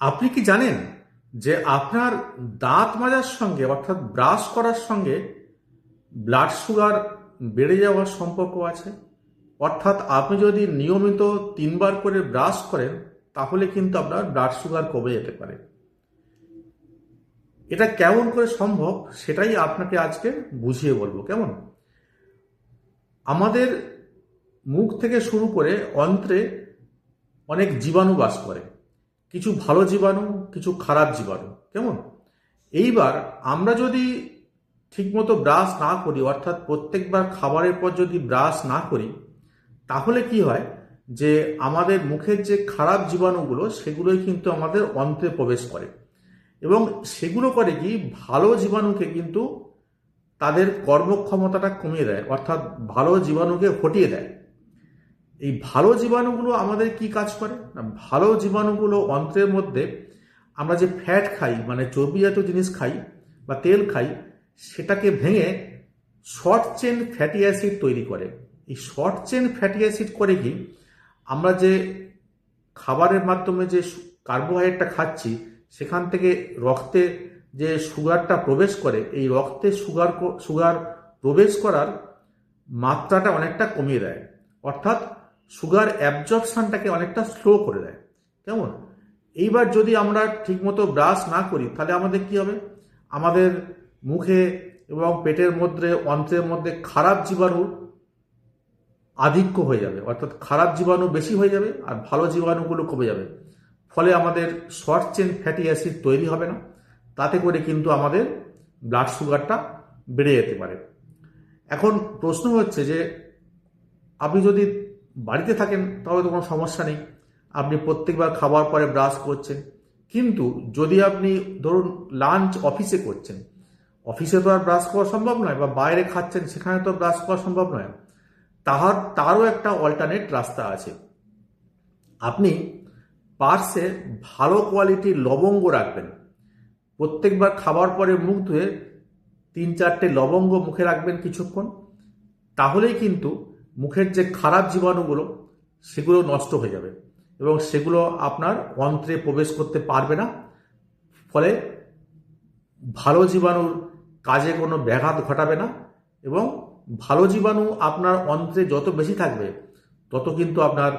আপনি কি জানেন যে আপনার দাঁত মাজার সঙ্গে, অর্থাৎ ব্রাশ করার সঙ্গে ব্লাড সুগার বেড়ে যাওয়ার সম্পর্ক আছে? অর্থাৎ আপনি যদি নিয়মিত তিনবার করে ব্রাশ করেন, তাহলে কিন্তু আপনার ব্লাড সুগার কমে যেতে পারে। এটা কেমন করে সম্ভব সেটাই আপনাকে আজকে বুঝিয়ে বলব। কেমন? আমাদের মুখ থেকে শুরু করে অন্ত্রে অনেক জীবাণু বাস করে। কিছু ভালো জীবাণু, কিছু খারাপ জীবাণু। কেমন? এইবার আমরা যদি ঠিকমতো ব্রাশ না করি, অর্থাৎ প্রত্যেকবার খাবারের পর যদি ব্রাশ না করি, তাহলে কি হয় যে আমাদের মুখের যে খারাপ জীবাণুগুলো, সেগুলোই কিন্তু আমাদের অন্ত্রে প্রবেশ করে। এবং সেগুলো করে কি ভালো জীবাণুকে কিন্তু তাদের কর্মক্ষমতাটা কমিয়ে দেয়, অর্থাৎ ভালো জীবাণুকে হটিয়ে দেয়। এই ভালো জীবাণুগুলো আমাদের কি কাজ করে? না, ভালো জীবাণুগুলো অন্ত্রের মধ্যে আমরা যে ফ্যাট খাই মানে চর্বি জাতীয় জিনিস খাই বা তেল খাই, সেটাকে ভেঙে শর্ট চেন ফ্যাটি অ্যাসিড তৈরি করে। এই শর্ট চেন ফ্যাটি অ্যাসিড করে কি? আমরা যে খাবারের মাধ্যমে যে কার্বোহাইড্রেটটা খাচ্ছি, সেখান থেকে রক্তে যে সুগারটা প্রবেশ করে, এই রক্তে সুগার সুগার প্রবেশ করার মাত্রাটা অনেকটা কমিয়ে দেয়। অর্থাৎ সুগার অ্যাবজর্পশনটাকে অনেকটা স্লো করে দেয়। কেমন? এইবার যদি আমরা ঠিকমতো ব্রাশ না করি, তাহলে আমাদের কি হবে? আমাদের মুখে এবং পেটের মধ্যে, অন্ত্রের মধ্যে খারাপ জীবাণু আধিক্য হয়ে যাবে। অর্থাৎ খারাপ জীবাণু বেশি হয়ে যাবে আর ভালো জীবাণুগুলো কমে যাবে। ফলে আমাদের শর্ট চেন ফ্যাটি অ্যাসিড তৈরি হবে না। তাতে করে কিন্তু আমাদের ব্লাড সুগারটা বেড়ে যেতে পারে। এখন প্রশ্ন হচ্ছে যে, আপনি যদি বাড়িতে থাকেন, তাহলে তো কোনো সমস্যা নেই। আপনি প্রত্যেকবার খাবার পরে ব্রাশ করছেন। কিন্তু যদি আপনি ধরুন লাঞ্চ অফিসে করছেন অফিসে তো আর ব্রাশ করা সম্ভব নয় বা বাইরে খাচ্ছেন, সেখানে তো ব্রাশ করা সম্ভব নয়। তাহার তারও একটা অল্টারনেট রাস্তা আছে। আপনি পার্সে ভালো কোয়ালিটির লবঙ্গ রাখবেন। প্রত্যেকবার খাবার পরে মুখ ধুয়ে তিন চারটে লবঙ্গ মুখে রাখবেন কিছুক্ষণ। তাহলেই কিন্তু মুখের যে খারাপ জীবাণুগুলো, সেগুলো নষ্ট হয়ে যাবে এবং সেগুলো আপনার অন্ত্রে প্রবেশ করতে পারবে না। ফলে ভালো জীবাণুর কাজে কোনো ব্যাঘাত ঘটাবে না এবং ভালো জীবাণু আপনার অন্ত্রে যত বেশি থাকবে, তত কিন্তু আপনার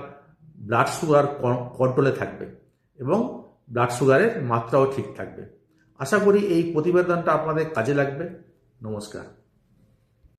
ব্লাড সুগার কন্ট্রোলে থাকবে এবং ব্লাড সুগারের মাত্রাও ঠিক থাকবে। আশা করি এই প্রতিবেদনটা আপনাদের কাজে লাগবে। নমস্কার।